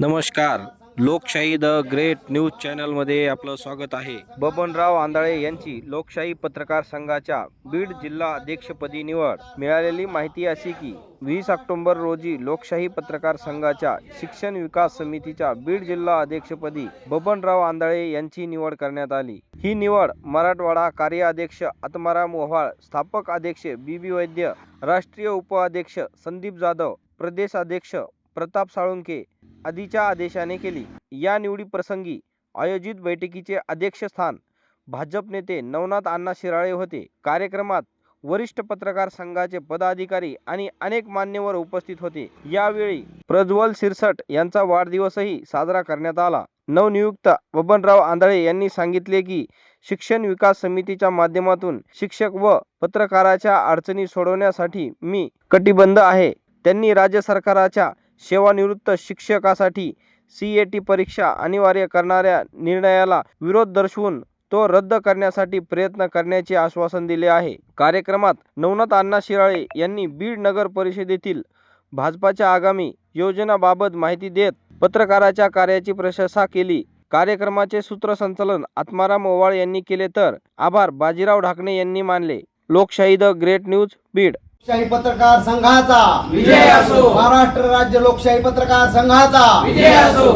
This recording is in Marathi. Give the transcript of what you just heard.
नमस्कार. लोकशाही द ग्रेट न्यूज चॅनलमध्ये आपलं स्वागत आहे. बबनराव आंधळे यांची लोकशाही पत्रकार संघाच्या बीड जिल्हा अध्यक्षपदी निवड. मिळालेली माहिती अशी की वीस ऑक्टोंबर रोजी लोकशाही पत्रकार संघाच्या शिक्षण विकास समितीच्या बीड जिल्हा अध्यक्षपदी बबनराव आंधळे यांची निवड करण्यात आली. ही निवड मराठवाडा कार्याध्यक्ष आत्माराम ओव्हाळ स्थापक अध्यक्ष बी बी वैद्य राष्ट्रीय उपाध्यक्ष संदीप जाधव प्रदेश अध्यक्ष प्रताप साळुंके आदीच्या आदेशाने केली. या निवडीप्रसंगी आयोजित बैठकीचे अध्यक्षस्थान भाजप नेते नवनाथ अण्णा शिराळे होते. कार्यक्रमात वरिष्ठ पत्रकार संघाचे पदाधिकारी आणि अनेक मान्यवर उपस्थित होते. यावेळी प्रज्वल सिरसट यांचा वाढदिवसही साजरा करण्यात आला. नवनियुक्त बबनराव आंधळे यांनी सांगितले की शिक्षण विकास समितीच्या माध्यमातून शिक्षक व पत्रकाराच्या अडचणी सोडवण्यासाठी मी कटिबंध आहे. त्यांनी राज्य सरकाराच्या सेवानिवृत्त शिक्षकासाठी सी ए टी परीक्षा अनिवार्य करणाऱ्या निर्णयाला विरोध दर्शवून तो रद्द करण्यासाठी प्रयत्न करण्याचे आश्वासन दिले आहे. कार्यक्रमात नवनाथ अण्णा शिराळे यांनी बीड नगर परिषदेतील भाजपाच्या आगामी योजनाबाबत माहिती देत पत्रकाराच्या कार्याची प्रशंसा केली. कार्यक्रमाचे सूत्रसंचालन आत्माराम ओवाळ यांनी केले तर आभार बाजीराव ढाकणे यांनी मानले. लोकशाही द ग्रेट न्यूज बीड. लोकशाही पत्रकार संघाचा विजय असो. महाराष्ट्र राज्य लोकशाही पत्रकार संघाचा विजय असो